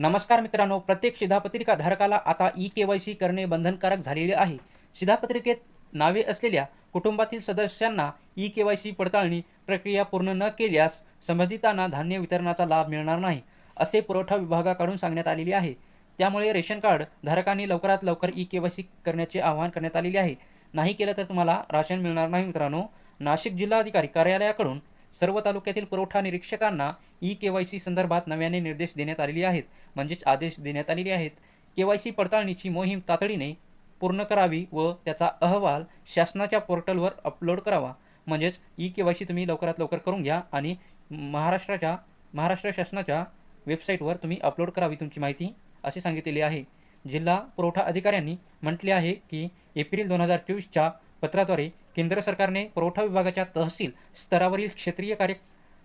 नमस्कार मित्रांनो प्रत्येक शिधापत्रिका धारकाला आता ई के वाय सी करणे बंधनकारक झालेले आहे. शिधापत्रिकेत नावे असलेल्या कुटुंबातील सदस्यांना ई के वाय सी पडताळणी प्रक्रिया पूर्ण न केल्यास संबंधितांना धान्य वितरणाचा लाभ मिळणार नाही असे पुरवठा विभागाकडून सांगण्यात आलेले आहे. त्यामुळे रेशन कार्ड धारकांनी लवकरात लवकर ई के वाय सी करण्याचे आवाहन करण्यात आलेले आहे. नाही केलं तर तुम्हाला राशन मिळणार नाही मित्रांनो. नाशिक जिल्हाधिकारी कार्यालयाकडून सर्व तालुक्यातील पुरवठा निरीक्षकांना ई के वाय सी संदर्भात नव्याने निर्देश देण्यात आलेले आहेत म्हणजेच आदेश देण्यात आलेले आहेत. के वाय सी पडताळणीची मोहीम तातडीने पूर्ण करावी व त्याचा अहवाल शासनाच्या पोर्टलवर अपलोड करावा. म्हणजेच ई के वाय सी तुम्ही लवकरात लवकर करून घ्या आणि महाराष्ट्राच्या महाराष्ट्र शासनाच्या वेबसाईटवर तुम्ही अपलोड करावी तुमची माहिती असे सांगितलेले आहे. जिल्हा पुरवठा अधिकाऱ्यांनी म्हटले आहे की एप्रिल दोन हजार चोवीसच्या पत्राद्वारे केंद्र सरकारने पुरवठा विभागाच्या तहसील स्तरावरील क्षेत्रीय कार्य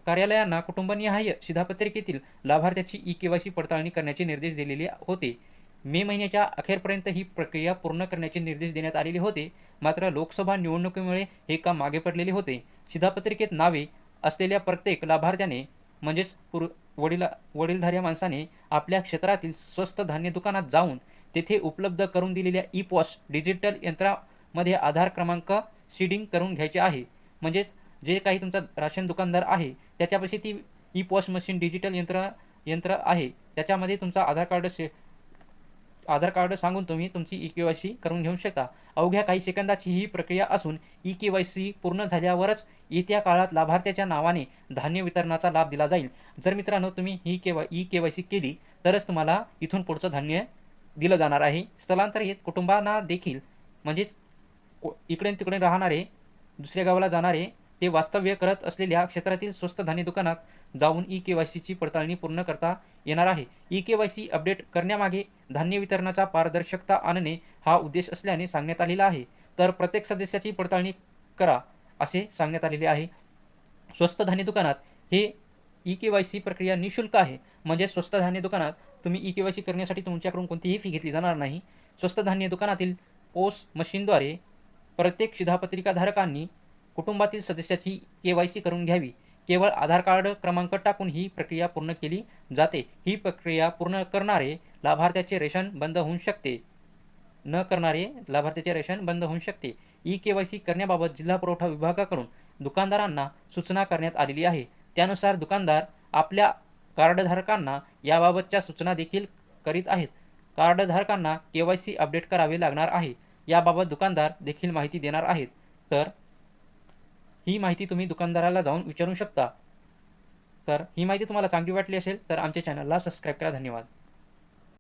कार्यालयांना कुटुंबनिहाय शिधापत्रिकेतील लाभार्थ्याची ई के वाय सी पडताळणी करण्याचे निर्देश दिलेले होते. मे महिन्याच्या अखेरपर्यंत ही प्रक्रिया पूर्ण करण्याचे निर्देश देण्यात आलेले होते. मात्र लोकसभा निवडणुकीमुळे हे काम मागे पडलेले होते. शिधापत्रिकेत नावे असलेल्या प्रत्येक लाभार्थ्याने म्हणजेच पूर वडिला वडीलधाऱ्या माणसाने आपल्या क्षेत्रातील स्वस्त धान्य दुकानात जाऊन तेथे उपलब्ध करून दिलेल्या ई पॉस डिजिटल मध्ये आधार क्रमांक सीडिंग करून घ्यायचे आहे. म्हणजेच जे काही तुमचा राशन दुकानदार आहे त्याच्यापाशी ती ई पॉस मशीन डिजिटल यंत्र यंत्र आहे. त्याच्यामध्ये तुमचा आधार कार्ड से आधार कार्ड सांगून तुम्ही तुमची ई के वाय सी करून घेऊ शकता. अवघ्या काही सेकंदाची ही प्रक्रिया असून ई के वाय सी पूर्ण झाल्यावरच येत्या काळात लाभार्थ्याच्या नावाने धान्य वितरणाचा लाभ दिला जाईल. जर मित्रांनो तुम्ही ही K Y E K Y C केली तरच तुम्हाला इथून पुढचं धान्य दिलं जाणार आहे. स्थलांतरित कुटुंबांना देखील म्हणजेच इकडे तिकडे राहणारे दुसऱ्या गावाला जाणारे ते वास्तव्य करत असलेल्या क्षेत्रातील स्वस्त धान्य दुकानात जाऊन ई के वाय सीची पडताळणी पूर्ण करता येणार आहे. E K Y C update करण्यामागे धान्य वितरणाचा पारदर्शकता आणणे हा उद्देश असल्याने सांगण्यात आलेला आहे. तर प्रत्येक सदस्याची पडताळणी करा असे सांगण्यात आलेले आहे. स्वस्त धान्य दुकानात हे ई के वाय सी प्रक्रिया निशुल्क आहे. म्हणजे स्वस्त धान्य दुकानात तुम्ही ई के वाय सी करण्यासाठी तुमच्याकडून कोणतीही फी घेतली जाणार नाही. स्वस्त धान्य दुकानातील पोस मशीनद्वारे प्रत्येक शिधापत्रिकाधारकांनी कुटुंबातील सदस्याची के वाय सी करून घ्यावी. केवळ आधार कार्ड क्रमांक टाकून ही प्रक्रिया पूर्ण केली जाते. ही प्रक्रिया पूर्ण करणारे लाभार्थ्याचे रेशन बंद होऊ शकते. न करणारे लाभार्थ्याचे रेशन बंद होऊ शकते. ई के वाय सी करण्याबाबत जिल्हा पुरवठा विभागाकडून दुकानदारांना सूचना करण्यात आलेली आहे. त्यानुसार दुकानदार आपल्या कार्डधारकांना याबाबतच्या सूचना देखील करीत आहेत. कार्डधारकांना के वाय सी अपडेट करावे लागणार आहे. याबाबत दुकानदार देखील माहिती देणार आहेत. तर ही माहिती तुम्ही दुकानदाराला जाऊन विचारू शकता. तर ही माहिती तुम्हाला चांगली वाटली असेल तर आमच्या चॅनलला सबस्क्राईब करा. धन्यवाद.